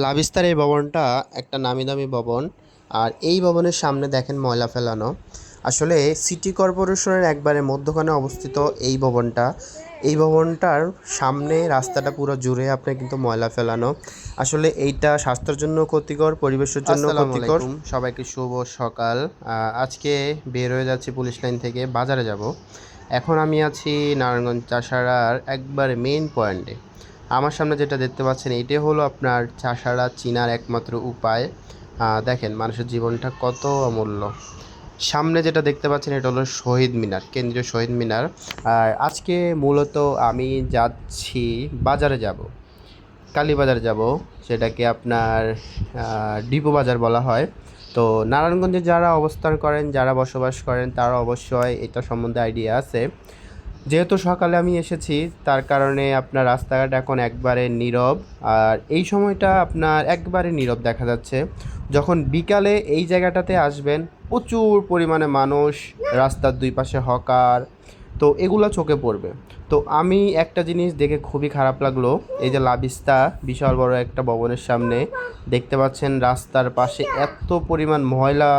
লাবিস্তার এই ভবনটা একটা নামি দামি ভবন। আর এই ভবনের সামনে দেখেন ময়লা ফেলানো। আসলে সিটি কর্পোরেশনের একবারে মধ্যখানে অবস্থিত এই ভবনটা। এই ভবনটার সামনে রাস্তাটা পুরো জুড়ে আপনার কিন্তু ময়লা ফেলানো। আসলে এইটা স্বাস্থ্যের জন্য ক্ষতিকর পরিবেশের জন্য ক্ষতিকর। সবাইকে শুভ সকাল। আজকে বের হয়ে যাচ্ছি পুলিশ লাইন থেকে বাজারে যাব। এখন আমি আছি নারায়ণগঞ্জ চাষাড়ার একবারে মেইন পয়েন্টে আমার সামনে যেটা দেখতে পাচ্ছেন, এটাই হলো আপনার চাষারা চিনার একমাত্র উপায়। দেখেন মানুষের জীবনটা কত অমূল্য। সামনে যেটা দেখতে পাচ্ছেন, এটা হলো শহীদ মিনার, কেন্দ্রীয় শহীদ মিনার। আর আজকে মূলত আমি যাচ্ছি বাজারে যাব। কালীবাজার যাব, সেটাকে আপনার ডিপো বাজার বলা হয়। তো নারায়ণগঞ্জে যারা অবস্থান করেন, যারা বসবাস করেন, তারা অবশ্যই এটা সম্বন্ধে আইডিয়া আছে। যেহেতু সকালে আমি এসেছি, তার কারণে আপনার রাস্তাঘাট এখন একবারে নীরব। আর এই সময়টা আপনার একবারে নীরব দেখা যাচ্ছে। যখন বিকালে এই জায়গাটাতে আসবেন, প্রচুর পরিমাণে মানুষ, রাস্তার দুই পাশে হকার, তো এগুলো চোখে পড়বে। তো আমি একটা জিনিস দেখে খুবই খারাপ লাগল, এই যে লাবিস্তা, বিশাল বড় একটা ভবনের সামনে, দেখতে পাচ্ছেন রাস্তার পাশে এত পরিমাণ ময়লা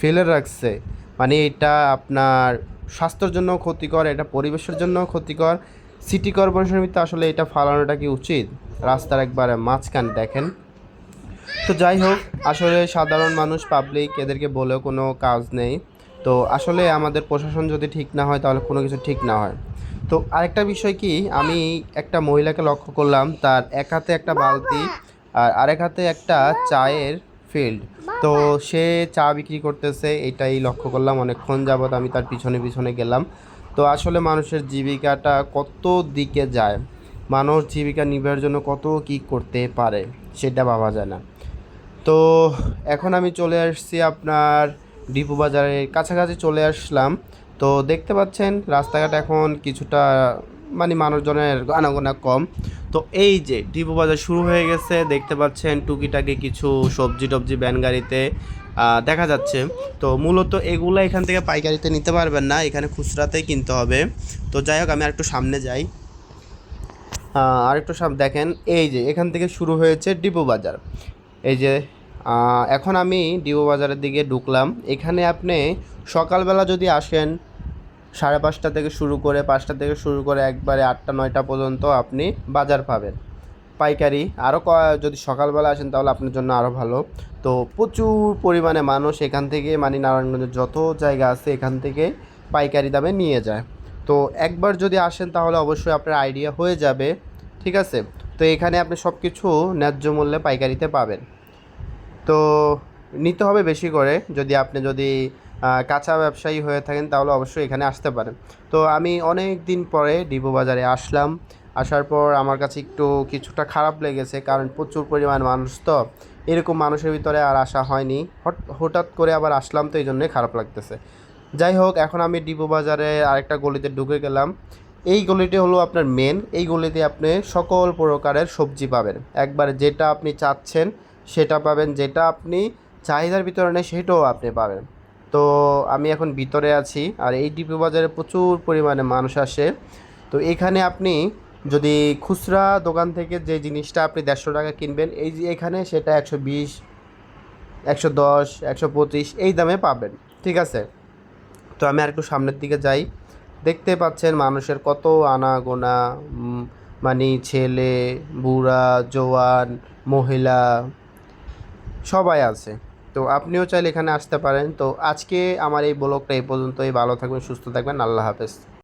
ফেলে রাখছে। মানে এটা আপনার স্বাস্থ্যের জন্য ক্ষতিকর, এটা পরিবেশের জন্য ক্ষতিকর। সিটি কর্পোরেশনের ভিতরে আসলে এটা ফালানোটা কি উচিত? রাস্তার একবারে মাঝখান দেখেন। তো যাই হোক, আসলে সাধারণ মানুষ পাবলিক এদেরকে বলেও কোনো কাজ নেই। তো আসলে আমাদের প্রশাসন যদি ঠিক না হয়, তাহলে কোনো কিছু ঠিক না হয়। তো আরেকটা বিষয় কি? আমি একটা মহিলাকে লক্ষ্য করলাম, তার এক হাতে একটা বালতি আর আরেক হাতে একটা চায়ের ফিল্ড তো সে চা বিক্রি করতেছে এটাই লক্ষ্য করলাম। অনেকক্ষণ যাবৎ আমি তার পিছনে পিছনে গেলাম। তো আসলে মানুষের জীবিকাটা কত দিকে যায়? মানুষ জীবিকা নির্বাহের জন্য কত কী করতে পারে সেটা ভাবা যায় না। তো এখন আমি চলে আসছি আপনার ডিপু বাজারের কাছাকাছি চলে আসলাম। তো দেখতে পাচ্ছেন রাস্তাঘাট এখন কিছুটা মানে মানুষজনের আনাগোনা কম। তো এই যে ডিপু বাজার শুরু হয়ে গেছে, দেখতে পাচ্ছেন টুকিটাকি কিছু সবজি টবজি ব্যান গাড়িতে দেখা যাচ্ছে। তো মূলত এগুলো এখান থেকে পাইকারিতে নিতে পারবেন না, এখানে খুচরাতেই কিনতে হবে। তো যাই হোক, আমি আর একটু সামনে যাই। আর একটু সব দেখেন, এই যে, এখান থেকে শুরু হয়েছে ডিপো বাজার। এই যে এখন আমি ডিপো বাজারের দিকে ঢুকলাম। এখানে আপনি সকালবেলা যদি আসেন সাড়ে পাঁচটা থেকে শুরু করে পাঁচটা থেকে শুরু করে একবারে আটটা, নয়টা পর্যন্ত আপনি বাজার পাবেন। পাইকারি আরও যদি সকালবেলা আসেন তাহলে আপনার জন্য আরও ভালো। তো প্রচুর পরিমাণে মানুষ এখান থেকে মানে নারায়ণগঞ্জের যত জায়গা আছে এখান থেকে পাইকারি দামে নিয়ে যায়। তো একবার যদি আসেন তাহলে অবশ্যই আপনার আইডিয়া হয়ে যাবে, ঠিক আছে? তো এখানে আপনি সব কিছু ন্যায্য মূল্যে পাইকারিতে পাবেন। তো নিতে হবে বেশি করে। যদি আপনি যদি কাঁচা ব্যবসায়ী হয়ে থাকেন তাহলে অবশ্যই এখানে আসতে পারেন। তো আমি অনেক দিন পরে ডিপো বাজারে আসলাম। আসার পর আমার কাছে একটু কিছুটা খারাপ লেগেছে, কারণ প্রচুর পরিমাণ মানুষ তো এরকম মানুষের ভিতরে আর আসা হয়নি। হঠাৎ করে আবার আসলাম তো এই জন্যই খারাপ লাগতেছে। যাই হোক, এখন আমি ডিপো বাজারে আরেকটা গলিতে ঢুকে গেলাম। এই গলিটি হলো আপনার মেন এই গলিতে আপনি সকল প্রকারের সবজি পাবেন। একবার যেটা আপনি চাচ্ছেন সেটা পাবেন, যেটা আপনি চাহিদার নেই সেটাও আপনি পাবেন। তো আমি এখন ভিতরে আছি আর এই ডিপো বাজারে প্রচুর পরিমাণে মানুষ আসে। তো এখানে আপনি যদি খুচরা দোকান থেকে যে জিনিসটা আপনি দেড়শো টাকা কিনবেন, এই যে এখানে সেটা একশো বিশ, একশো দশ, একশো পঁচিশ এই দামে পাবেন। ঠিক আছে? তো আমি আর একটু সামনের দিকে যাই। দেখতে পাচ্ছেন মানুষের কত আনাগোনা মানে ছেলে, বুড়া, জোয়ান, মহিলা, সবাই আছে। তো আপনিও চাইলে এখানে আসতে পারেন। তো আজকে আমার এই ব্লগটা এই পর্যন্তই। ভালো থাকবেন, সুস্থ থাকবেন। আল্লাহ হাফেজ।